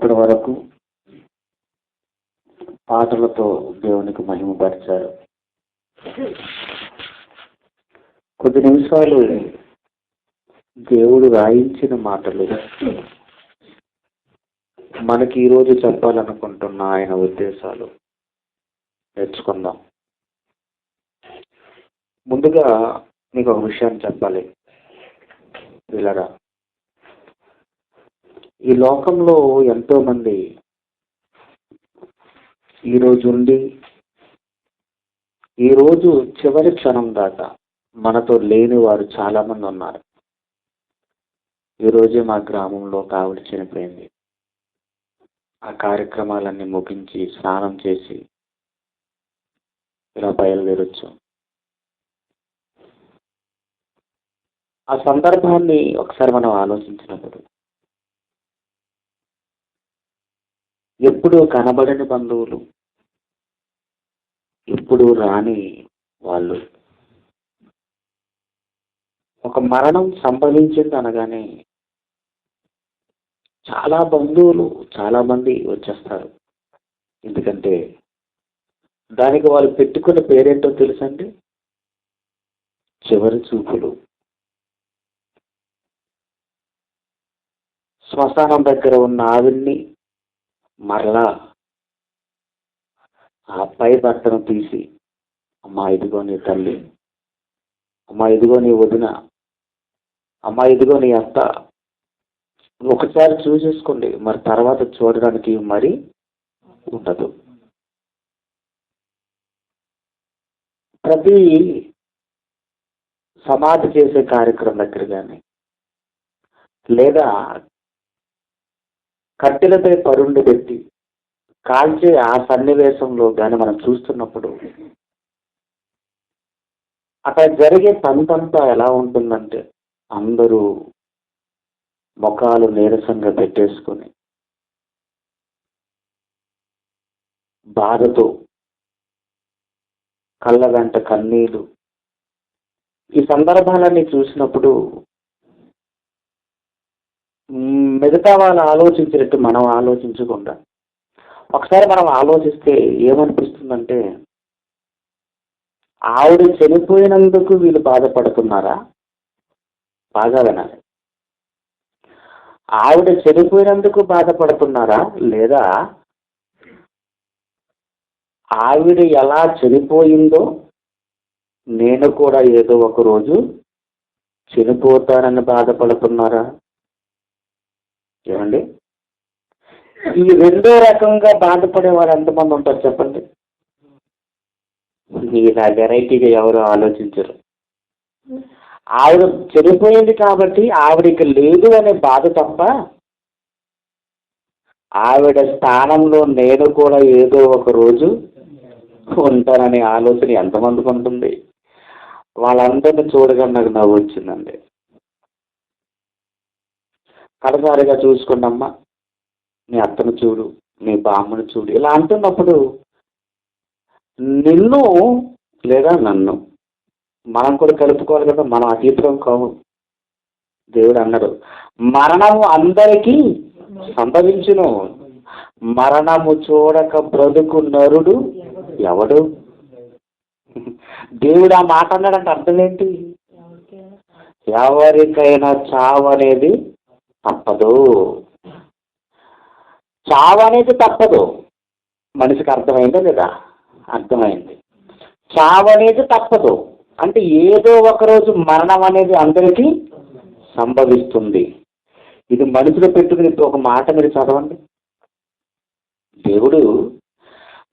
ఇప్పటి వరకు పాటలతో దేవునికి మహిమపరిచారు కొద్ది నిమిషాలు దేవుడు రాయించిన మాటలు మనకి ఈరోజు చెప్పాలనుకుంటున్న ఆయన ఉద్దేశాలు నేర్చుకుందాం. ముందుగా మీకు ఒక విషయాన్ని చెప్పాలి. వీళ్ళరా? ఈ లోకంలో ఎంతో మంది ఈరోజు ఉండి ఈరోజు చివరి క్షణం దాకా మనతో లేని వారు చాలా మంది ఉన్నారు ఈరోజే మా గ్రామంలో ఒక చనిపోయింది. ఆ కార్యక్రమాలన్నీ ముగించి స్నానం చేసి ఇలా బయలుదేరొచ్చు. ఆ సందర్భాన్ని ఒకసారి మనం ఆలోచించినప్పుడు ఎప్పుడు కనబడని బంధువులు ఇప్పుడు రాని వాళ్ళు. ఒక మరణం సంభవించింది అనగానే చాలా బంధువులు చాలా మంది వచ్చేస్తారు. ఎందుకంటే దానికి వాళ్ళు పెట్టుకున్న పేరేంటో తెలుసండి? చివరి చూపులు. శ్మశానం దగ్గర ఉన్న ఆవిడ్ని మరలా ఆ పై బట్టను తీసి అమ్మా ఇదిగో నీ తల్లి అమ్మా ఇదిగో నీ వదిన అమ్మా ఇదిగో నీ అత్త. ఒకసారి చూసేసుకోండి మరి తర్వాత చూడడానికి మరి ఉండదు. ప్రతి సమాధి చేసే కార్యక్రమం దగ్గర కానీ లేదా కట్టెలపై పరుండు పెట్టి కాల్చే ఆ సన్నివేశంలో కానీ మనం చూస్తున్నప్పుడు అక్కడ జరిగే పంతంతా ఎలా ఉంటుందంటే అందరూ ముఖాలు నీరసంగా పెట్టేసుకొని బాధతో కళ్ళ వెంట కన్నీళ్ళు ఈ సందర్భాలన్నీ చూసినప్పుడు మిగతా వాళ్ళు ఆలోచించినట్టు మనం ఆలోచించకుండా. ఒకసారి మనం ఆలోచిస్తే ఏమనిపిస్తుందంటే ఆవిడ చనిపోయినందుకు వీళ్ళు బాధపడుతున్నారా? బాగా వినాలి ఆవిడ చనిపోయినందుకు బాధపడుతున్నారా? లేదా ఆవిడ ఎలా చనిపోయిందో నేను కూడా ఏదో ఒక రోజు చనిపోతానని బాధపడుతున్నారా? ఏమండి? ఈ రెండో రకంగా బాధపడే వాళ్ళు ఎంతమంది ఉంటారు చెప్పండి? ఇలా వెరైటీగా ఎవరు ఆలోచించరు. ఆవిడ చనిపోయింది కాబట్టి ఆవిడకి లేదు అనే బాధ తప్ప ఆవిడ స్థానంలో నేను కూడా ఏదో ఒక రోజు ఉంటాననే ఆలోచన ఎంతమందికి ఉంటుంది? వాళ్ళందరినీ చూడగానే నాకు నవ్వు వచ్చిందండి. కడసారిగా చూసుకోండమ్మా నీ అత్తను చూడు నీ బామ్మను చూడు. ఇలా అంటున్నప్పుడు నిన్ను లేదా నన్ను మనం కూడా కలుపుకోవాలి కదా మనం అతీతం కావు దేవుడు అన్నాడు మరణము అందరికీ సంభవించును. మరణము చూడక బ్రతుకు నరుడు ఎవడు? దేవుడు ఆ మాట అన్నాడంటే అర్థం ఏంటి? ఎవరికైనా. చావు అనేది తప్పదు. చావు అనేది తప్పదు. మనిషికి అర్థమైందా లేదా? అర్థమైంది. చావు అనేది తప్పదు. అంటే ఏదో ఒక రోజు మరణం అనేది అందరికీ సంభవిస్తుంది. ఇది మనుషులు పెట్టుకుని ఒక మాట మీరు చదవండి. దేవుడు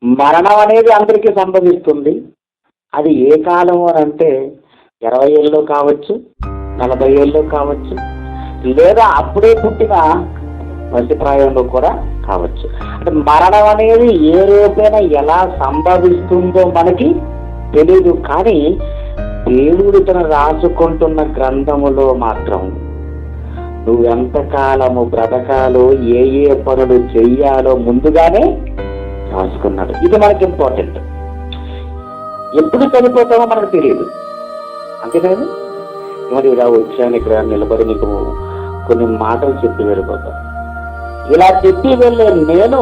మరణం అనేది అందరికీ సంభవిస్తుంది. అది ఏ కాలం అని అంటే ఇరవై ఏళ్ళు కావచ్చు నలభై ఏళ్ళు కావచ్చు లేదా అప్పుడే పుట్టిన మధ్య ప్రాయంలో కూడా కావచ్చు. అంటే మరణం అనేది ఏ రూపైనా ఎలా సంభవిస్తుందో మనకి తెలియదు కానీ దేవుడు తన రాసుకుంటున్న గ్రంథములో మాత్రం నువ్వెంతకాలము బ్రతకాలో ఏ ఏ పనులు చెయ్యాలో ముందుగానే రాసుకున్నాడు. ఇది మనకి ఇంపార్టెంట్ ఎప్పుడు చనిపోతామో మనకు తెలియదు అంతేకాదు మరి ఇలా వచ్చాను ఇక్కడ నిలబడి నీకు కొన్ని మాటలు చెప్పి వెళ్ళిపోతాం. ఇలా చెప్పి వెళ్ళే నేను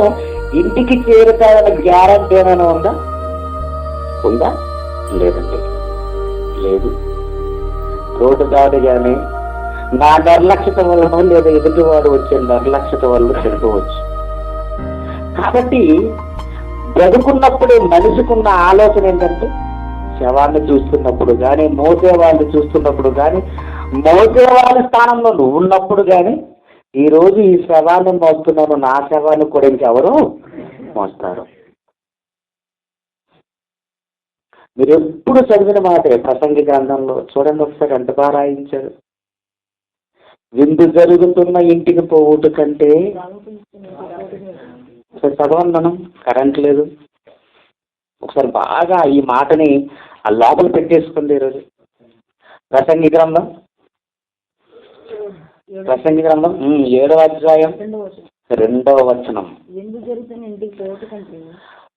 ఇంటికి చేరుతానని గ్యారంటీ ఏమైనా ఉందా? ఉందా? లేదండి. లేదు. రోడ్డు దాడిగానే నా నిర్లక్ష్యత వల్ల లేదా ఎదుటివాడు వచ్చే నిర్లక్ష్యత వల్ల చనిపోవచ్చు కాబట్టి బ్రతుకున్నప్పుడే మనిషికున్న ఆలోచన ఏంటంటే శవాన్ని చూస్తున్నప్పుడు కానీ మోసే వాళ్ళని చూస్తున్నప్పుడు కానీ మోసే వాళ్ళ స్థానంలో నువ్వు ఉన్నప్పుడు కానీ ఈ రోజు ఈ శవాన్ని మోస్తున్నాను నా శవాన్ని కూడా ఇంకెవరు మోస్తారు. మీరు ఎప్పుడు చదివిన మాటే ప్రసంగి గ్రంథంలో? చూడండి ఒకసారి ఎంత బాగా రాయించారు. విందు జరుగుతున్న ఇంటికి పోవుట కంటే ఒకసారి చదవండి మనం కరెంట్ లేదు. ఒకసారి బాగా ఈ మాటని ఆ లోపల పెట్టేసుకుంది ఈరోజు. ప్రసంగి గ్రంథం ప్రసంగి గ్రంథం ఏడవ అధ్యాయం రెండవ వచనం.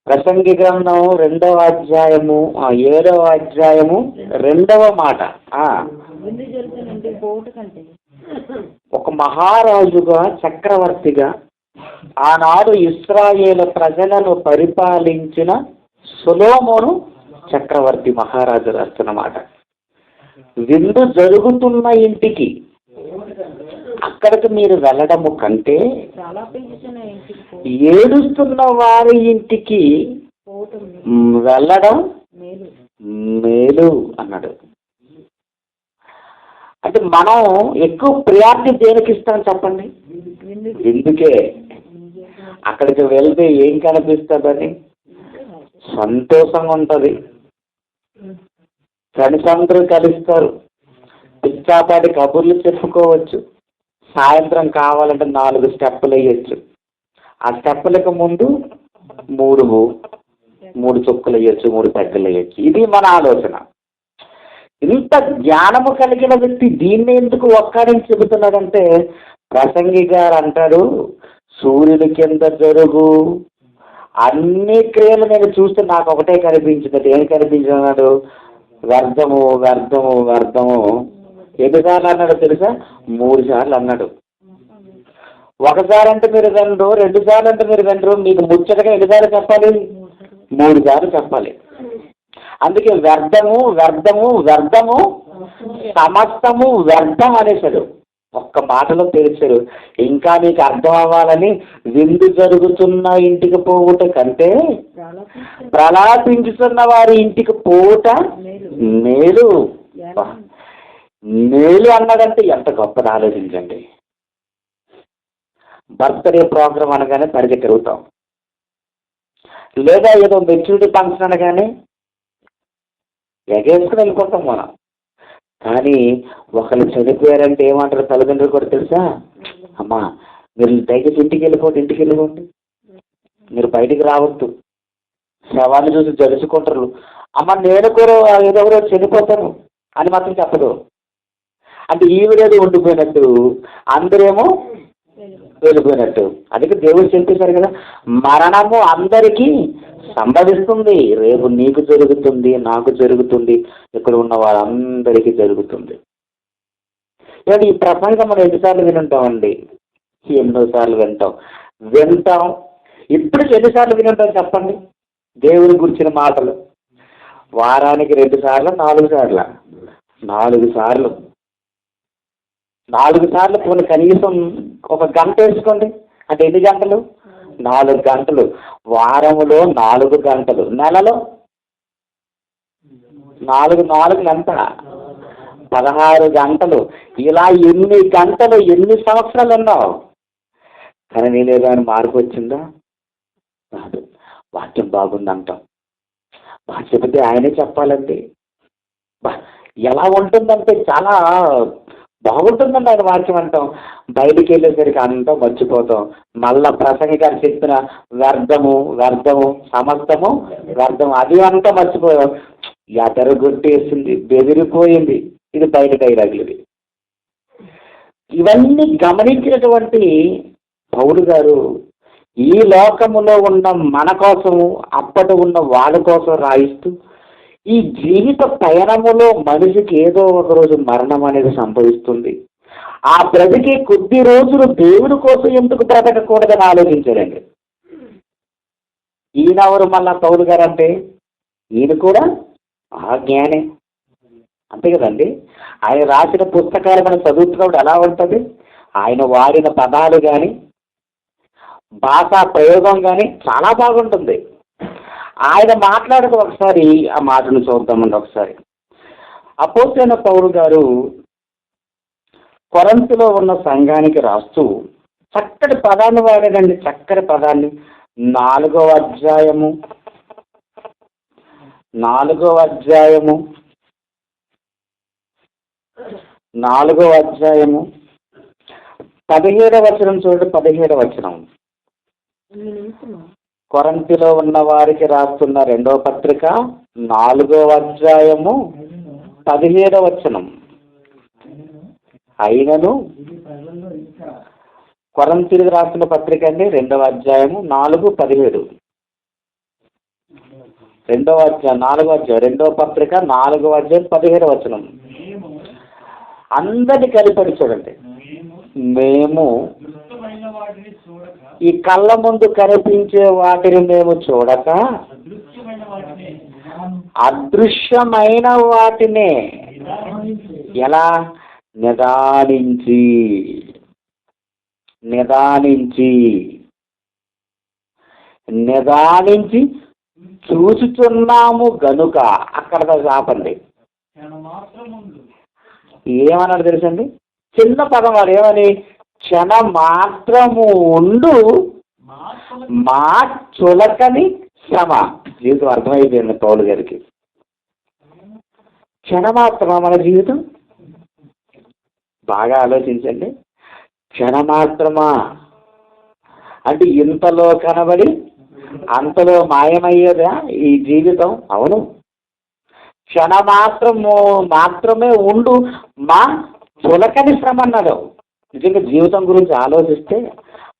ప్రసంగి గ్రంథం రెండవ అధ్యాయము ఏడవ అధ్యాయము రెండవ మాట. ఒక మహారాజుగా చక్రవర్తిగా ఆనాడు ఇస్రాయేల్ ప్రజలను పరిపాలించిన సులోమోను చక్రవర్తి మహారాజు రాస్తున్నమాట. విందు జరుగుతున్న ఇంటికి అక్కడికి మీరు వెళ్ళడము కంటే ఏడుస్తున్న వారి ఇంటికి వెళ్ళడం మేలు. అన్నాడు. అంటే మనం ఎక్కువ ప్రియారిటీ దేనికి ఇస్తాం చెప్పండి? ఎందుకే? అక్కడికి వెళ్తే ఏం కనిపిస్తుందని? సంతోషంగా ఉంటుంది. ఫ్రెండ్స్ అందరూ కలుస్తారు. పిచ్చాపాటి కబుర్లు చెప్పుకోవచ్చు. సాయంత్రం కావాలంటే నాలుగు స్టెప్పులు వేయచ్చు. ఆ స్టెప్పులకు ముందు మూడు మూడు చుక్కలు వేయచ్చు మూడు పెద్దలు వేయచ్చు. ఇది మన ఆలోచన. ఇంత జ్ఞానము కలిగిన వ్యక్తి దీన్ని ఎందుకు ఒక్కడని చెబుతున్నాడంటే ప్రసంగి గారు అంటారు సూర్యుని కింద జరుగు. అన్ని క్రియలు నేను చూస్తే నాకు ఒకటే కనిపించింది ఏం కనిపించినాడు వ్యర్థము వ్యర్థము వ్యర్థము. ఎన్నిసార్లు అన్నాడు తెలుసా? మూడు సార్లు అన్నాడు. ఒకసారి అంటే మీరు వినరు రెండు సార్లు అంటే మీరు వినరు మీకు ముచ్చటగా ఎన్నిసార్లు చెప్పాలి? మూడు సార్లు చెప్పాలి. అందుకే వ్యర్థము వ్యర్థము వ్యర్థము సమస్తము వ్యర్థం అనేసాడు ఒక్క మాటలో తెలిసాడు ఇంకా నీకు అర్థం అవ్వాలని విందు జరుగుతున్న ఇంటికి పోవుట కంటే ప్రలాపించుతున్న వారి ఇంటికి పోవుట మేలు. మేలు అన్నదంటే ఎంత గొప్పది ఆలోచించండి. బర్త్డే ప్రోగ్రామ్ అనగానే పరిగెత్తిరుగుతాం లేదా ఏదో మెచ్యూరిటీ ఫంక్షన్ అనగానే ఎగేసుకుని వెళ్ళిపోతాం మనం. కానీ ఒకరు చనిపోయారంటే ఏమంటారు తల్లిదండ్రులు కూడా తెలుసా? అమ్మా మీరు దయచేసి ఇంటికి వెళ్ళిపోండి ఇంటికి వెళ్ళిపోండి. మీరు బయటికి రావద్దు. శవాన్ని చూసి జరుచుకుంటారు అమ్మ నేను కూడా ఏదో ఒకరోజు చనిపోతాను అని మాత్రం చెప్పదు. అంటే ఈవిడేది ఉండిపోయినట్టు. అందరేమో వెళ్ళిపోయినట్టు. అందుకే దేవుడు చెప్పేశారు కదా మరణము అందరికీ సంభవిస్తుంది. రేపు నీకు జరుగుతుంది నాకు జరుగుతుంది ఇక్కడ ఉన్న వాళ్ళందరికీ జరుగుతుంది. ఏమంటే ఈ ప్రసంగం మనం ఎన్నిసార్లు వినుంటామండి? ఎన్నోసార్లు వింటాం. వింటాం. ఇప్పుడు ఎన్నిసార్లు వినుంటాం చెప్పండి? దేవుని గురించిన మాటలు. వారానికి రెండు సార్లు నాలుగు సార్లు? నాలుగు సార్లు. నాలుగు సార్లు కొన్ని కనీసం ఒక గంట వేసుకోండి. అంటే ఎన్ని గంటలు? నాలుగు గంటలు. వారములో నాలుగు గంటలు. నెలలో? నాలుగు నాలుగు ఎంత? పదహారు గంటలు. ఇలా ఎన్ని గంటలు ఎన్ని సంవత్సరాలు ఉన్నావు? కానీ నేను ఏదైనా మార్పు వచ్చిందా? కాదు. వాక్యం బాగుందంటాం. బాగా చెబితే ఆయనే చెప్పాలండి. ఎలా ఉంటుందంటే చాలా బాగుంటుందండి ఆయన వాక్యం అంటాం. బయటికి వెళ్ళేసరికి అంతా మర్చిపోతాం. మళ్ళా ప్రసంగి గారు చెప్పిన వ్యర్థము వ్యర్థము సమస్తము వ్యర్థం అది అంతా మర్చిపోయాం. ఎదరు గుట్టేసింది బెదిరిపోయింది. ఇది బయట డైలాగులు ఇది ఇవన్నీ గమనించినటువంటి పౌలు గారు ఈ లోకములో ఉన్న మన కోసము అప్పటి ఉన్న వాళ్ళ కోసం రాయిస్తూ ఈ జీవిత పయనములో మనిషికి ఏదో ఒక రోజు మరణం అనేది సంభవిస్తుంది. ఆ ప్రజకి కొద్ది రోజులు దేవుడి కోసం ఎందుకు బ్రతకకూడదని ఆలోచించారండి. ఈయనెవరు మళ్ళా పౌలు గారు అంటే ఈయన కూడా ఆ జ్ఞానే అంతే కదండి? ఆయన రాసిన పుస్తకాలు మనం చదువుతున్నప్పుడు ఎలా ఉంటుంది? ఆయన వాడిన పదాలు కానీ భాషా ప్రయోగం కానీ చాలా బాగుంటుంది. ఆయన మాట్లాడుతూ ఒకసారి ఆ మాటను చూద్దామండి ఒకసారి. అపోతైన పౌరు గారు కొరంతలో ఉన్న సంఘానికి రాస్తూ చక్కటి పదాన్ని వాడాడండి చక్కటి పదాన్ని. నాలుగో అధ్యాయము. నాలుగో అధ్యాయము. నాలుగవ అధ్యాయము. పదిహేడవ వచనం చూడండి పదిహేడవ వచనం. కొరంతిలో ఉన్న వారికి రాస్తున్న రెండవ పత్రిక నాలుగో అధ్యాయము పదిహేడవ వచనం. అయినను కొరంతికి రాస్తున్న పత్రిక అండి రెండవ అధ్యాయము నాలుగు పదిహేడు. రెండవ అధ్యాయం నాలుగో అధ్యాయం రెండవ పత్రిక నాలుగో అధ్యాయం పదిహేడు వచనం. అందరినీ కలిపడి చూడండి. మేము ఈ కళ్ళ ముందు కనిపించే వాటిని మేము చూడక అదృశ్యమైన వాటిని ఎలా? నిదానించి. నిదానించి. నిదానించి చూచుచున్నాము గనుక. అక్కడ ఆపండి. ఏమన్నాడు తెలుసండి? చిన్న పదం వాడు ఏమని? క్షణ మాత్రము ఉండు మా చులకని శ్రమ జీవితం అర్థమైపోయింది పౌలు గారికి. క్షణమాత్రమా మన జీవితం? బాగా ఆలోచించండి. క్షణమాత్రమా? అంటే ఇంతలో కనబడి అంతలో మాయమయ్యేదా ఈ జీవితం? అవును. క్షణమాత్రము మాత్రమే ఉండు. మా చులకని శ్రమ అన్నాడు. నిజంగా జీవితం గురించి ఆలోచిస్తే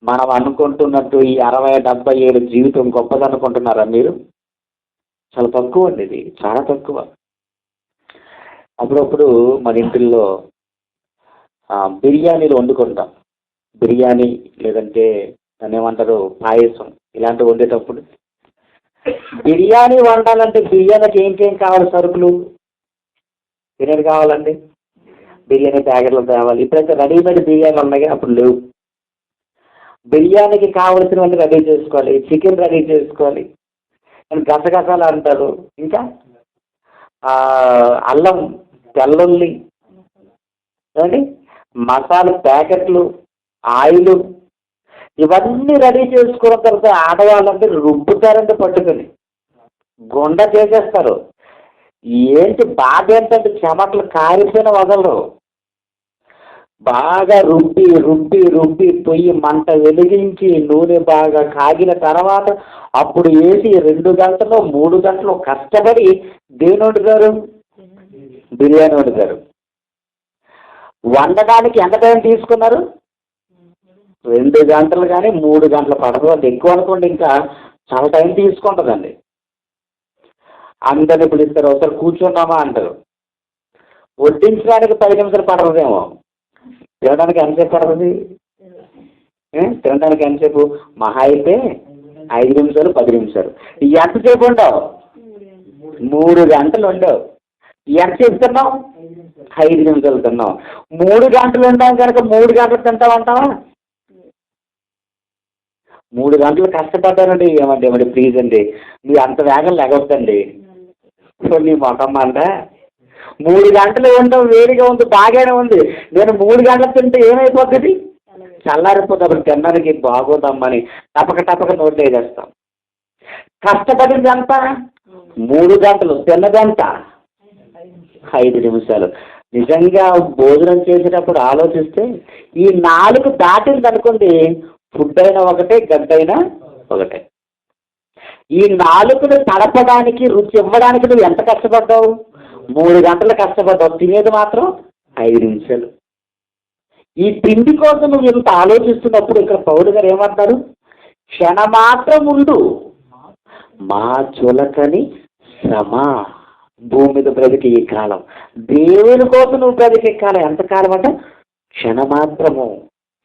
మనం అనుకుంటున్నట్టు ఈ అరవై డెబ్బై ఏడు జీవితం గొప్పది అనుకుంటున్నారా మీరు? చాలా తక్కువ అండి ఇది. చాలా తక్కువ. అప్పుడప్పుడు మన ఇంటిల్లో బిర్యానీలు వండుకుంటాం. బిర్యానీ లేదంటే దాన్ని ఏమంటారు? పాయసం ఇలాంటివి వండేటప్పుడు. బిర్యానీ వండాలంటే బిర్యానీకి ఏంకేం కావాలి సరుకులు? బిర్యానీ కావాలండి? బిర్యానీ ప్యాకెట్లు తేవాలి. ఇప్పుడైతే రెడీమేడ్ బిర్యానీ ఉన్నాయి అప్పుడు లేవు. బిర్యానీకి కావలసినవన్నీ రెడీ చేసుకోవాలి. చికెన్ రెడీ చేసుకోవాలి. గసగసాలు అంటారు. ఇంకా అల్లం తెల్లుల్లి ఏమండి? మసాలా ప్యాకెట్లు ఆయిల్ ఇవన్నీ రెడీ చేసుకున్న తర్వాత ఆడవాళ్ళంటే రుబ్బుతారంటే పట్టుకొని గుండ చేసేస్తారు. ఏంటి బాధ ఏంటంటే చెమటలు కారిపోయిన వదలరు. బాగా రుబ్బి రుబ్బి రుబ్బి పొయ్యి మంట వెలిగించి నూనె బాగా కాగిన తర్వాత అప్పుడు వేసి రెండు గంటలు మూడు గంటలు కష్టపడి దేని వండుతారు బిర్యానీ వండుతారు వండడానికి ఎంత టైం తీసుకున్నారు? రెండు గంటలు కానీ మూడు గంటలు పడదు. అది ఎక్కువ అనుకోండి ఇంకా చాలా టైం తీసుకుంటుందండి. అందరిని పిలుస్తారు. ఒకసారి కూర్చున్నామా అంటారు. వడ్డించడానికి పది నిమిషాలు పడదేమో తినడానికి ఎంతసేపు పడుతుంది? తినడానికి ఎంతసేపు? మహా అయితే ఐదు నిమిషాలు పది నిమిషాలు. ఎంతసేపు ఉండవు మూడు గంటలు ఉండవు. ఎంతసేపు తిన్నావు? ఐదు నిమిషాలు తిన్నావు. మూడు గంటలు ఉండాం కనుక మూడు గంటలు తింటామంటావా మూడు గంటలు కష్టపడ్డానండి. ఏమండి ఏమండి ప్లీజ్ అండి. మీరు అంత వేగం లేకొద్దండి సో నీ మొఖం అంట మూడు గంటలు ఉండడం వేడిగా ఉంది బాగానే ఉంది. నేను మూడు గంటలు తింటే ఏమైపోతుంది? చల్లారిపోతే అప్పుడు తినడానికి బాగోదమ్మని టపక టపక నోట్లో వేసేస్తాం. కష్టపడింది అంత మూడు గంటలు తిన్నదంత ఐదు నిమిషాలు. నిజంగా భోజనం చేసేటప్పుడు ఆలోచిస్తే ఈ నాలుగు దాటింది అనుకోండి ఫుడ్ అయినా ఒకటే గడ్డైనా ఒకటే. ఈ నాలుగును తడపడానికి రుచి ఇవ్వడానికి నువ్వు ఎంత కష్టపడ్డావు? మూడు గంటలు కష్టపడ్డావు. తినేది మాత్రం ఐదు నిమిషాలు. ఈ తిండి కోసం నువ్వు ఇంత ఆలోచిస్తున్నప్పుడు ఇక్కడ పౌరు గారు ఏమంటారు క్షణమాత్రం ఉండు. మా చులకని శ్రమ భూమి మీద బ్రతికి ఈ కాలం. దేవుని కోసం నువ్వు బ్రతికే కాలం ఎంత కాలం అంటే క్షణమాత్రము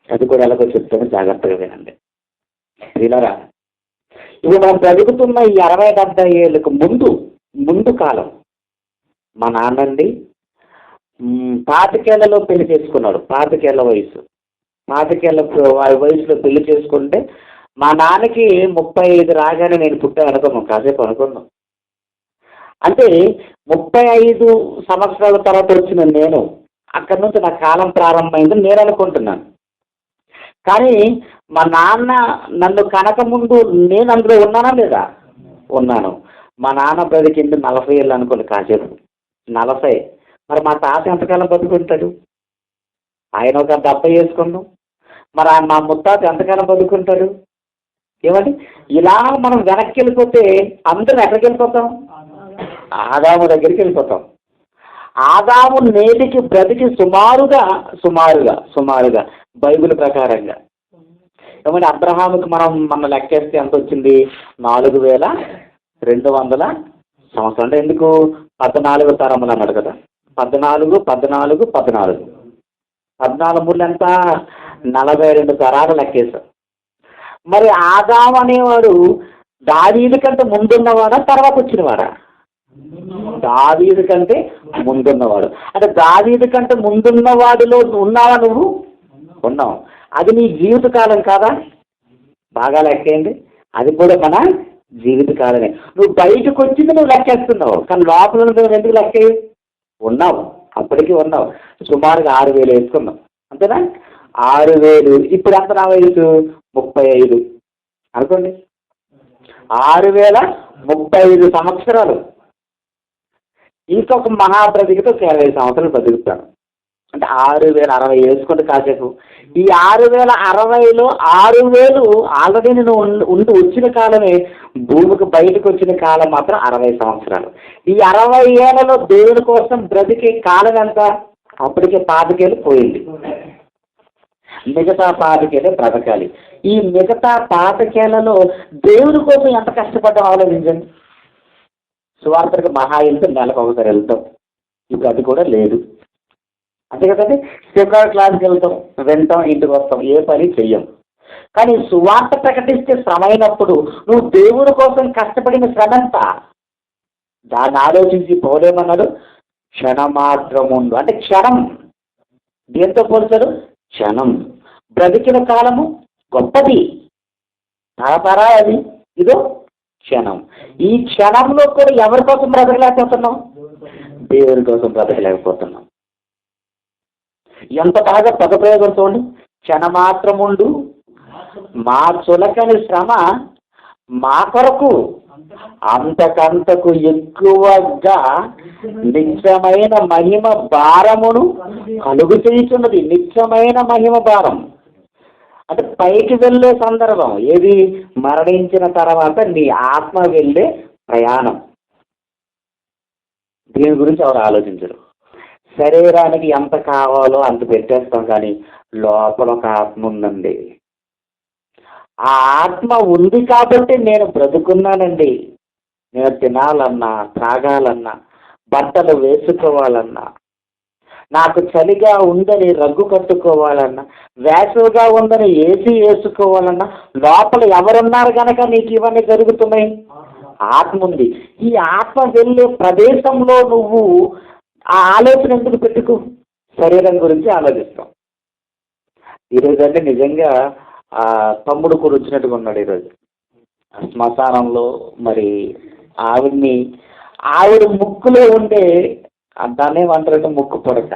అది కూడా ఎలాగో చెప్తాను జాగ్రత్తగా వినండి. వినరా ఇప్పుడు మనం బ్రతుకుతున్న ఈ అరవై డెబ్బై ఏళ్ళకు ముందు ముందు కాలం. మా నాన్నండి. పాతికేళ్ళలో పెళ్ళి చేసుకున్నాడు. పాతికేళ్ళ వయసు. పాతికేళ్ళ వయసులో పెళ్ళి చేసుకుంటే మా నాన్నకి ముప్పై ఐదు రాగానే నేను పుట్టాను అనుకున్నాం కాసేపు అనుకున్నాం అంటే ముప్పై ఐదు సంవత్సరాల తర్వాత వచ్చిన నేను అక్కడి నుంచి నా కాలం ప్రారంభమైందని నేను అనుకుంటున్నాను. కానీ మా నాన్న నన్ను కనక ముందు నేను అందులో ఉన్నానా లేదా? ఉన్నాను. మా నాన్న బ్రతికింది నలభై ఏళ్ళు అనుకోండి కాసేపు. నలభై. మరి మా తాత ఎంతకాలం బతుకుంటాడు? ఆయన ఒక డెబ్బై వేసుకున్నాం. మరి మా ముత్తాత ఎంతకాలం బతుకుంటాడు? ఏమండి? ఇలా మనం వెనక్కి వెళ్ళిపోతే అందరం ఎక్కడికి వెళ్ళిపోతాం? ఆదాము దగ్గరికి వెళ్ళిపోతాం. ఆదాము నేటికి బ్రతికి సుమారుగా సుమారుగా సుమారుగా బైబిల్ ప్రకారంగా. ఏమంటే అబ్రహాముకి మనం మన లెక్కేస్తే ఎంత వచ్చింది? నాలుగు వేల రెండు వందల సంవత్సరం. అంటే ఎందుకు? పద్నాలుగు తరములు అన్నాడు కదా. పద్నాలుగు పద్నాలుగు పద్నాలుగు. పద్నాలుగు మూడు ఎంత? నలభై రెండు తరాలు లెక్కేశారు మరి ఆదాం అనేవాడు దావీదు కంటే ముందున్నవాడా తర్వాత వచ్చినవాడా? దావీదు కంటే ముందున్నవాడు. అంటే దావీదు కంటే ముందున్నవాడిలో ఉన్నావా నువ్వు? ఉన్నావు. అది నీ జీవితకాలం కాదా? బాగా లెక్కేయండి. అది కూడా మన జీవితకాలమే. నువ్వు బయటకు వచ్చింది నువ్వు లెక్కేస్తున్నావు. కానీ లోపల ఎందుకు లెక్క? ఉన్నావు. అప్పటికి ఉన్నావు. సుమారుగా ఆరు వేలు వేసుకున్నావు. అంతేనా? ఆరు వేలు. ఇప్పుడు ఎంత నా వయసు? ముప్పై ఐదు. అనుకోండి. ఆరు వేల ముప్పై ఐదు సంవత్సరాలు. ఇంకొక మహాబ్రతికితో ఒక ఇరవై సంవత్సరాలు బతుకుతాను అంటే ఆరు వేల అరవై వేసుకుంటే కాసేపు. ఈ ఆరు వేల అరవైలో ఆరు వేలు ఆల్రెడీ నేను ఉండి ఉండి వచ్చిన కాలమే భూమికి బయటకు వచ్చిన కాలం మాత్రం అరవై సంవత్సరాలు. ఈ అరవై ఏళ్ళలో దేవుని కోసం బ్రతికే కాలం ఎంత? అప్పటికే పాతికేళ్ళు పోయింది. మిగతా పాతికేళ్ళే బ్రతకాలి. ఈ మిగతా పాతికేళ్ళలో దేవుని కోసం ఎంత కష్టపడ్డాం ఆలోచించండి. సువార్తకు మహా వెళ్తే నెలకు ఒకసారి వెళ్తాం. ఇప్పుడు అది కూడా లేదు. అంతే కదండి? సెమినార్ క్లాస్కి వెళ్తాం వింటాం ఇంటికి వస్తాం ఏ పని చెయ్యం. కానీ సువార్త ప్రకటిస్తే శ్రమ అయినప్పుడు నువ్వు దేవుని కోసం కష్టపడిన శ్రమ ఎంత? దాన్ని ఆలోచించి పోలేమన్నాడు? క్షణమాత్రముండు అంటే క్షణం. దేంతో పోల్చారు క్షణం. బ్రతికిన కాలము గొప్పది. తరతరా అది ఇదో క్షణం. ఈ క్షణంలో కూడా ఎవరి కోసం బ్రతకలేకపోతున్నాం దేవుని కోసం బ్రతకలేకపోతున్నాం ఎంత బాగా పదప్రయోగం చూడండి. క్షణమాత్రముండు మా చులకని శ్రమ మా కొరకు అంతకంతకు ఎక్కువగా నిత్యమైన మహిమ భారమును కలుగు చేయుచున్నది. నిత్యమైన మహిమ భారం. అంటే పైకి వెళ్ళే సందర్భం. ఏది మరణించిన తర్వాత నీ ఆత్మ వెళ్ళే ప్రయాణం. దీని గురించి ఎవరు ఆలోచించరు. శరీరానికి ఎంత కావాలో అంత పెట్టేస్తాం కానీ లోపల ఒక ఆత్మ ఉందండి. ఆ ఆత్మ ఉంది కాబట్టి నేను బ్రతుకున్నానండి. నేను తినాలన్నా త్రాగాలన్నా బట్టలు వేసుకోవాలన్నా నాకు చలిగా ఉందని రగ్గు కట్టుకోవాలన్నా వేసవిగా ఉందని ఏసీ వేసుకోవాలన్నా లోపల ఎవరున్నారు కనుక నీకు ఇవన్నీ జరుగుతున్నాయి? ఆత్మ ఉంది. ఈ ఆత్మ వెళ్ళే ప్రదేశంలో నువ్వు ఆ ఆలోచన ఎందుకు పెట్టుకో? శరీరం గురించి ఆలోచిస్తాం. ఈరోజు అంటే నిజంగా ఆ తమ్ముడు కూడా వచ్చినట్టుగా ఉన్నాడు ఈరోజు. శ్మశానంలో మరి ఆవిడ్ని ఆవిడ ముక్కులో ఉండే దాన్నే దాన్ని ముక్కు పొడక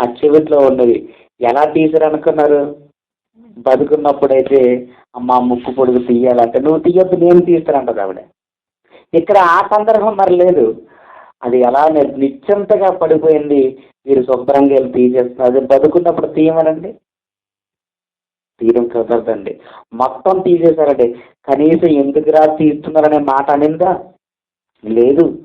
ఆ చెవిట్లో ఉన్నది. ఎలా తీసారు అనుకున్నారు బతుకున్నప్పుడైతే అమ్మ ముక్కు పొడుగు తీయాలంటే నువ్వు తీయొద్దు నేను తీస్తానంటది ఆవిడ. ఇక్కడ ఆ సందర్భం మరి లేదు. అది ఎలా నిశ్చింతగా పడిపోయింది. మీరు శుభ్రంగా వెళ్ళి తీసేస్తున్నారు అది బతుకున్నప్పుడు తీయమనండి తీయడం కుదరదండి. మొత్తం తీసేశారండి కనీసం ఎందుకురా తీస్తున్నారనే మాట అనిందా? లేదు.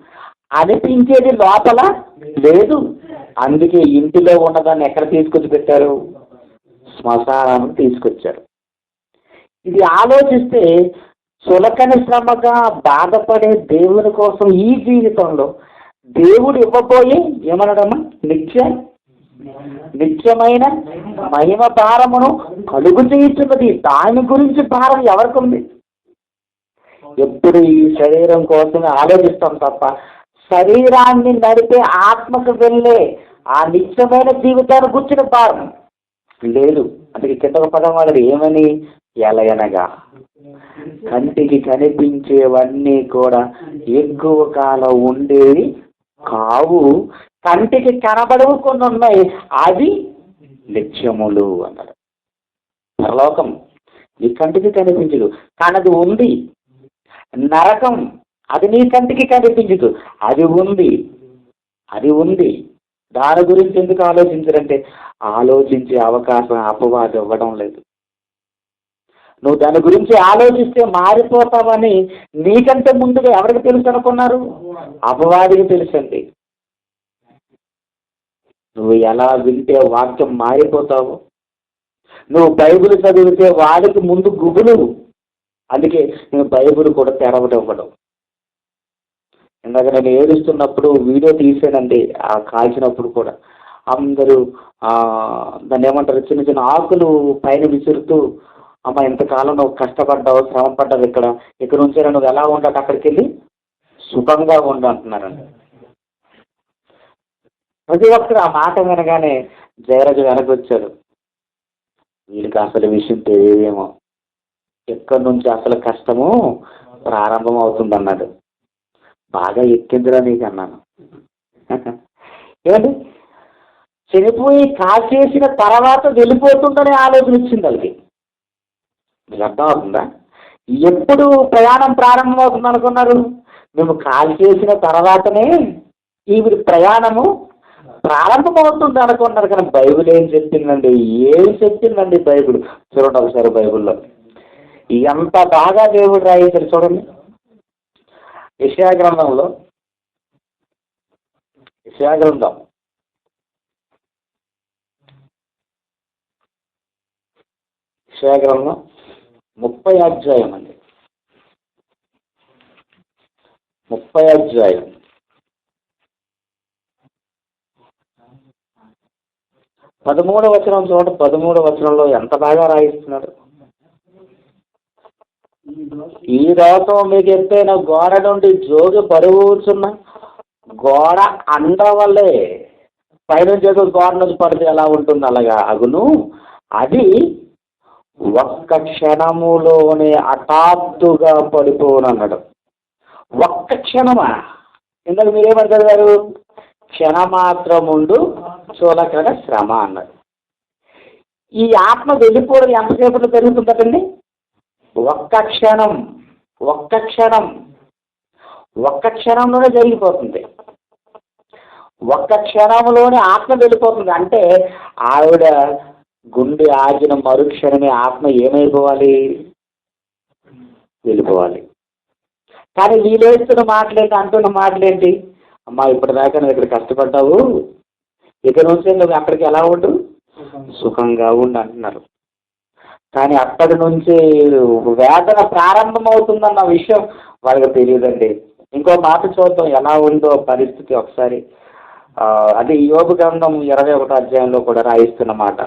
అనిపించేది లోపల? లేదు. అందుకే ఇంటిలో ఉన్నదాన్ని ఎక్కడ తీసుకొచ్చి పెట్టారు? శ్మశానం తీసుకొచ్చారు. ఇది ఆలోచిస్తే చులకని శ్రమగా బాధపడే దేవుని కోసం ఈ జీవితంలో దేవుడు ఇవ్వబోయే ఏమనడమ్మా? నిత్య నిత్యమైన మహిమ భారమును కలుగు చేయించున్నది దాని గురించి భారం ఎవరికి ఉంది ఎప్పుడు ఈ శరీరం కోసమే ఆలోచిస్తాం తప్ప శరీరాన్ని నడిపే ఆత్మకు వెళ్ళే ఆ నిత్యమైన జీవితాన్ని గుర్చిన భారం లేదు. అందుకే కింద పదం వాడు ఏమని? ఎలయనగా. కంటికి కనిపించేవన్నీ కూడా ఎక్కువ కాలం ఉండేవి కావు కంటికి కనబడవు కొన్ని ఉన్నాయి అది లక్ష్యములు అన్నారు. పరలోకం నీ కంటికి కనిపించదు. కానీ అది ఉంది. నరకం అది నీ కంటికి కనిపించదు. అది ఉంది. అది ఉంది. దాని గురించి ఎందుకు ఆలోచించరంటే ఆలోచించే అవకాశం అపవాదం ఇవ్వడం లేదు. నువ్వు దాని గురించి ఆలోచిస్తే మారిపోతావని నీకంటే ముందుగా ఎవరికి తెలుసు అనుకున్నారు? అపవాదికి తెలుసండి. నువ్వు ఎలా వింటే వాక్యం మారిపోతావు? నువ్వు బైబిల్ చదివితే వాడికి ముందు గుబులు. అందుకే నేను బైబిల్ కూడా తెరవనివ్వడం ఇందాక నేను ఏడుస్తున్నప్పుడు వీడియో తీసానండి ఆ కాల్చినప్పుడు కూడా. అందరూ దాన్ని ఏమంటారు? చిన్న చిన్న ఆకులు పైన విసురుతూ అమ్మ ఇంతకాలం నువ్వు కష్టపడ్డావు శ్రమ పడ్డావు ఇక్కడ. ఇక్కడ నుంచి నువ్వు ఎలా ఉండదు అక్కడికి వెళ్ళి? సుఖంగా ఉండు అంటున్నారండి. ప్రతి ఒక్కరు ఆ మాట వినగానే జయరాజు వెనక్కి వచ్చారు. వీళ్ళకి అసలు విషయం తెలియదేమో. ఎక్కడి నుంచి అసలు కష్టము ప్రారంభం అవుతుంది అన్నాడు. బాగా ఎక్కిందిరా నీకు అన్నాను. ఏమండి? చనిపోయి కాచేసిన తర్వాత వెళ్ళిపోతుందనే ఆలోచన ఇచ్చింది వాళ్ళకి. మీకు అర్థమవుతుందా? ఎప్పుడు ప్రయాణం ప్రారంభం అవుతుంది అనుకున్నారు? మేము కాల్ చేసిన తర్వాతనే ఈవిడ ప్రయాణము ప్రారంభమవుతుంది అనుకున్నారు కానీ బైబిల్ ఏం చెప్పిందండి? ఏం చెప్పిందండి బైబిల్? చూడండి ఒకసారి బైబిల్లో. ఎంత బాగా దేవుడు రాయించారు చూడండి. యెషయా గ్రంథంలో యెషయా గ్రంథం. యెషయా గ్రంథం. ముప్పై అధ్యాయం అండి. ముప్పై అధ్యాయం. పదమూడవ వచనం చూడండి. పదమూడవ వచనంలో ఎంత బాగా రాయిస్తున్నాడు ఈ దోషం మీకు ఎత్తైన గోడ నుండి జోగి పరుగుచున్న గోడ అండ వల్లే పైనుంచి ఏదో గోడ నుంచి పడితే ఎలా ఉంటుంది? అలాగా అగును. అది ఒక్క క్షణములోనే హఠాత్తుగా పడిపోనన్నాడు. ఒక్క క్షణమా? ఇందాక మీరేమని చదివారు? క్షణమాత్రముండు చూలకడ శ్రమ అన్నాడు. ఈ ఆత్మ వెళ్ళిపోవడం ఎంతసేపట్లో జరుగుతుందటండి ఒక్క క్షణం ఒక్క క్షణం ఒక్క క్షణంలోనే జరిగిపోతుంది. ఒక్క క్షణంలోనే ఆత్మ వెళ్ళిపోతుంది. అంటే ఆవిడ గుండె ఆగిన మరుక్షణమే ఆత్మ ఏమైపోవాలి? వెళ్ళిపోవాలి. కానీ వీలేస్తున్న మాటలేంటి అంటున్న మాటలేంటి? అమ్మా ఇప్పటిదాకా నువ్వు ఇక్కడ కష్టపడ్డావు. ఇక నుంచి నువ్వు అక్కడికి ఎలా ఉండు? సుఖంగా ఉండు అంటున్నారు. కానీ అక్కడి నుంచి వేదన ప్రారంభమవుతుందన్న విషయం వాళ్ళకి తెలియదండి. ఇంకో మాట చూద్దాం ఎలా ఉందో పరిస్థితి ఒకసారి. అది యోగ గ్రంథం ఇరవై ఒకటో అధ్యాయంలో కూడా రాయిస్తున్న మాట.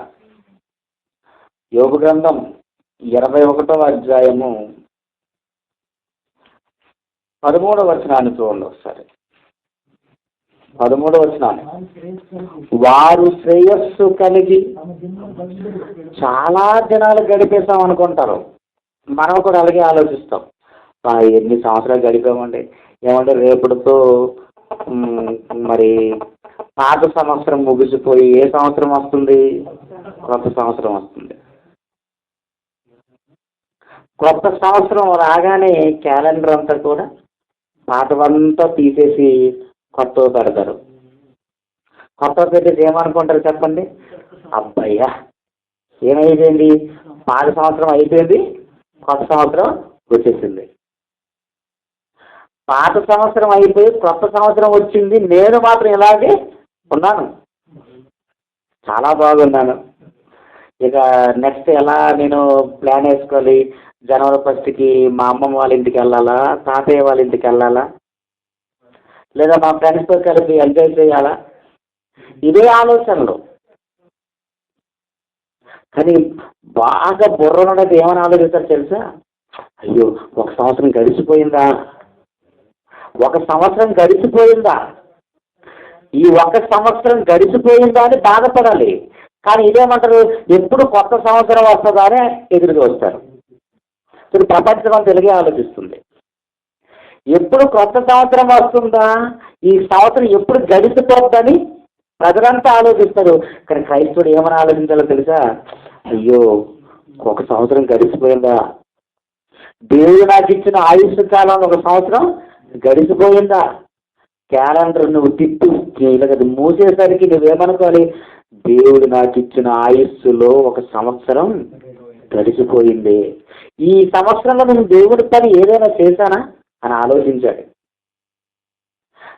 యోగ గ్రంథం ఇరవై ఒకటో అధ్యాయము పదమూడవ వచనాన్ని చూడండి ఒకసారి. పదమూడవ వచనాన్ని. వారు శ్రేయస్సు కలిగి చాలా దినాలు గడిపేస్తాం అనుకుంటారు. మనం కూడా అలాగే ఆలోచిస్తాం. ఎన్ని సంవత్సరాలు గడిపామండి? ఏమంటే రేపటితో మరి పాత సంవత్సరం ముగిసిపోయి ఏ సంవత్సరం వస్తుంది? కొత్త సంవత్సరం వస్తుంది. కొత్త సంవత్సరం రాగానే క్యాలెండర్ అంతా కూడా పాతవంతా తీసేసి కొత్త పెడతారు. కొత్త పెట్టేసి ఏమనుకుంటారు చెప్పండి? అబ్బయ్యా ఏమైపోయింది పాత సంవత్సరం అయిపోయింది కొత్త సంవత్సరం వచ్చేసింది. పాత సంవత్సరం అయిపోయి కొత్త సంవత్సరం వచ్చింది నేను మాత్రం ఇలాగే ఉన్నాను. చాలా బాగున్నాను. ఇక నెక్స్ట్ ఎలా నేను ప్లాన్ వేసుకోవాలి? జనవరి ఫస్ట్కి మా అమ్మమ్మ వాళ్ళ ఇంటికి వెళ్ళాలా? తాతయ్య వాళ్ళ ఇంటికి వెళ్ళాలా? లేదా మా ఫ్రెండ్స్తో కలిపి ఎంజాయ్ చేయాలా? ఇదే ఆలోచనలు. కానీ బాగా బుర్ర బుర్రనున్నది ఏమని ఆలోచిస్తారు తెలుసా? అయ్యో ఒక సంవత్సరం గడిచిపోయిందా? ఒక సంవత్సరం గడిచిపోయిందా? ఈ ఒక సంవత్సరం గడిచిపోయిందా అని బాధపడాలి. కానీ ఇదేమంటారు? ఎప్పుడు కొత్త సంవత్సరం వస్తుందా అని ఎదురు చూస్తారు ఇప్పుడు ప్రపంచం తెలుగే ఆలోచిస్తుంది. ఎప్పుడు కొత్త సంవత్సరం వస్తుందా? ఈ సంవత్సరం ఎప్పుడు గడిచిపోద్దని ప్రజలంతా ఆలోచిస్తారు. కానీ క్రైస్తవుడు ఏమని ఆలోచించాలో తెలుసా? అయ్యో ఒక సంవత్సరం గడిచిపోయిందా? దేవుడు నాకు ఇచ్చిన ఆయుష్ కాలంలో ఒక సంవత్సరం గడిచిపోయిందా? క్యాలెండర్ నువ్వు తిట్టు ఇలాగ మూసేసరికి నువ్వేమనుకోవాలి? దేవుడు నాకు ఇచ్చిన ఆయుస్సులో ఒక సంవత్సరం గడిచిపోయింది ఈ సంవత్సరంలో నేను దేవుడి పని ఏదైనా చేశానా? అని ఆలోచించాడు.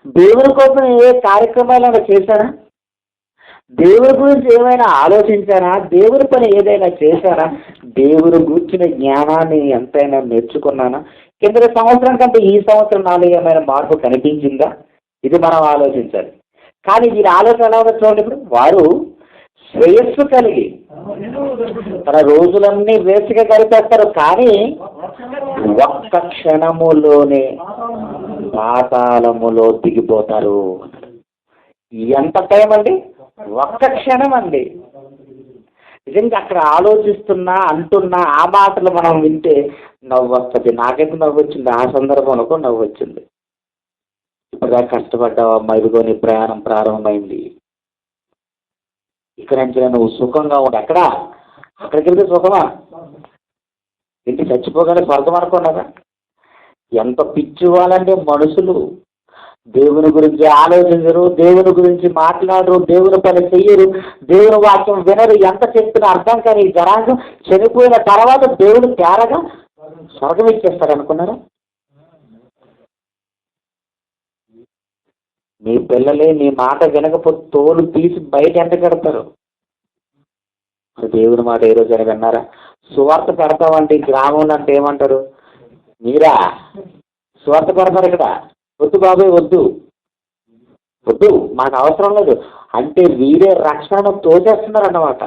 దేవుడి కోసం ఏ కార్యక్రమాలు చేశానా? దేవుడి గురించి ఏమైనా ఆలోచించారా దేవుడి పని ఏదైనా చేశానా దేవుడు కూర్చున్న జ్ఞానాన్ని ఎంతైనా నేర్చుకున్నానా? కింద సంవత్సరం కంటే ఈ సంవత్సరం నాలో ఏమైనా మార్పు కనిపించిందా? ఇది మనం ఆలోచించాలి. కానీ వీరి ఆలోచన ఎలా ఉందో చూడండి ఇప్పుడు. వారు శ్రేయస్సు కలిగి తన రోజులన్నీ వేసిగా గడిపేస్తారు కానీ ఒక్క క్షణములోనే పాతాళములో దిగిపోతారు. ఎంత టైం అండి? ఒక్క క్షణం అండి. నిజంగా అక్కడ ఆలోచిస్తున్నా అంటున్నా ఆ మాటలు మనం వింటే నవ్వు వస్తుంది నాకైతే నవ్వు వచ్చింది ఆ సందర్భంలో కూడా నవ్వు వచ్చింది ఇప్పటిదాకా కష్టపడ్డావా అమ్మా ఇదిగో నీ ప్రయాణం ప్రారంభమైంది. ఇక్కడ నుంచి నువ్వు సుఖంగా ఉండు. అక్కడ అక్కడికి వెళ్తే సుఖమా? ఇంటి చచ్చిపోగానే స్వర్గం అనుకున్నారా ఎంత పిచ్చి వాళ్ళంటే మనుషులు. దేవుని గురించి ఆలోచించరు దేవుని గురించి మాట్లాడరు దేవుని పని చెయ్యరు దేవుని వాక్యం వినరు ఎంత చెప్పినా అర్థం కానీ ఈ జనాంగం చనిపోయిన తర్వాత దేవుడు తేరగా స్వర్గం ఇచ్చేస్తారు అనుకున్నారా? మీ పిల్లలే నీ మాట వినకపోతే తోలు తీసి బయట ఎంత కడతారు. మరి దేవుని మాట ఏ రోజు విన్నారా? సువార్త పెడతామంటే ఈ గ్రామంలో అంటే ఏమంటారు? మీరా? సువార్త పెడతారు ఇక్కడ. వద్దు బాబాయ్ వద్దు. వద్దు మాకు అవసరం లేదు. అంటే వీరే రక్షణను తోసేస్తున్నారు అన్నమాట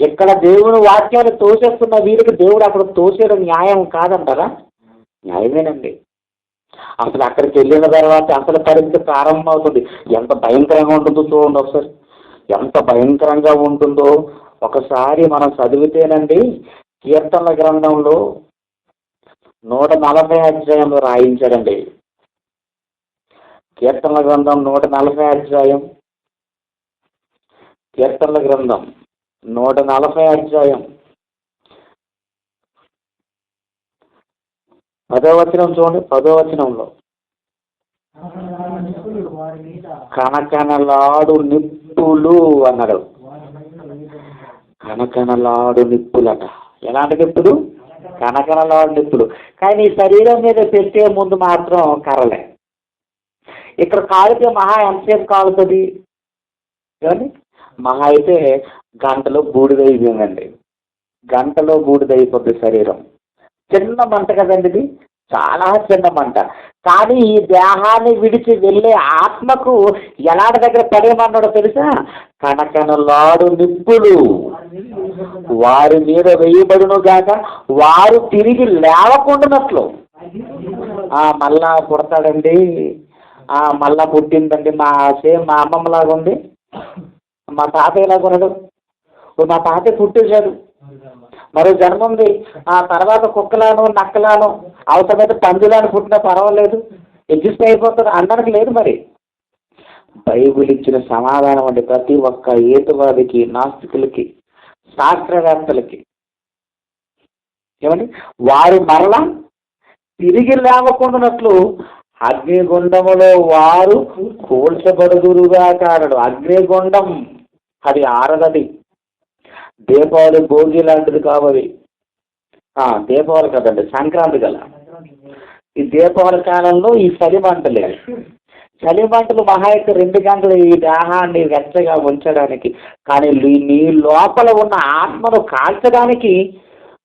ఇక్కడ దేవుని వాక్యాలు తోసేస్తున్న వీరికి దేవుడు అక్కడ తోసేయడం న్యాయం కాదంటారా? న్యాయమేనండి. అసలు అక్కడికి వెళ్ళిన తర్వాత అసలు పరిస్థితి ప్రారంభం అవుతుంది ఎంత భయంకరంగా ఉంటుందో చూడండి ఒకసారి. ఎంత భయంకరంగా ఉంటుందో ఒకసారి మనం చదివితేనండి కీర్తనల గ్రంథంలో నూట నలభై అధ్యాయంలో రాయించాడండి. కీర్తనల గ్రంథం నూట నలభై అధ్యాయం. కీర్తనల గ్రంథం నూట నలభై అధ్యాయం. పదో వచనం చూడండి పదో వచనంలో. కనకనలాడు నిప్పులు అన్నాడు. కనకనలాడు నిప్పులట. ఎలాంటి నిప్పులు? కనకనలాడు నిప్పులు. కానీ ఈ శరీరం మీద పెట్టే ముందు మాత్రం కర్రలే. ఇక్కడ కాలితే మహా ఎంతసేపు కాలుతుంది? ఏమండి? మహా అయితే గంటలో బూడిద అయిపోయిందండి. గంటలో బూడిద అయిపోద్ది శరీరం. చిన్న మంట కదండి. ఇది చాలా చిన్న మంట. కానీ ఈ దేహాన్ని విడిచి వెళ్ళే ఆత్మకు ఎలాంటి దగ్గర పడేమన్నాడో తెలుసా? కనకనలాడు నిప్పులు. వారి మీద వేయబడును గాక వారు తిరిగి లేవకుండానట్లు. ఆ మళ్ళా పుడతాడండి. ఆ మళ్ళా పుట్టిందండి మా సేమ్ మా అమ్మమ్మలాగా ఉంది మా తాతయ్యలాగా ఉన్నాడు మా తాతయ్య పుట్టేశాడు. మరో జన్మ ఉంది. ఆ తర్వాత కుక్కలాను నక్కలాను అవసరమైతే పందులాను పుట్టినా పర్వాలేదు. అడ్జస్ట్ అయిపోతుంది అనడానికి లేదు మరి. బైబిల్ ఇచ్చిన సమాధానం అండి ప్రతి ఒక్క ఏతువాదికి నాస్తికులకి శాస్త్రవేత్తలకి. ఏమండి? వారు మరలా తిరిగి లేవకుండానట్లు అగ్నిగుండములో వారు కూల్చబడుదురుగా కారడు అగ్నిగుండం అది ఆరదది. దీపావళి భోగి లాంటిది కావవి ఆ, దీపావళి కదండి సంక్రాంతి గల ఈ దీపావళి కాలంలో ఈ చలి మంటలే. చలి మంటలు మహా యొక్క రెండు గంటలు ఈ దేహాన్ని వెచ్చగా ఉంచడానికి కానీ నీ లోపల ఉన్న ఆత్మను కాల్చడానికి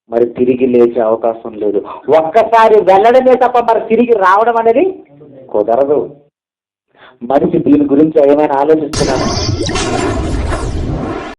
మరి తిరిగి లేచే అవకాశం లేదు. ఒక్కసారి వెళ్ళడమే తప్ప మరి తిరిగి రావడం అనేది కుదరదు. మనిషి దీని గురించి ఏమైనా ఆలోచిస్తున్నాను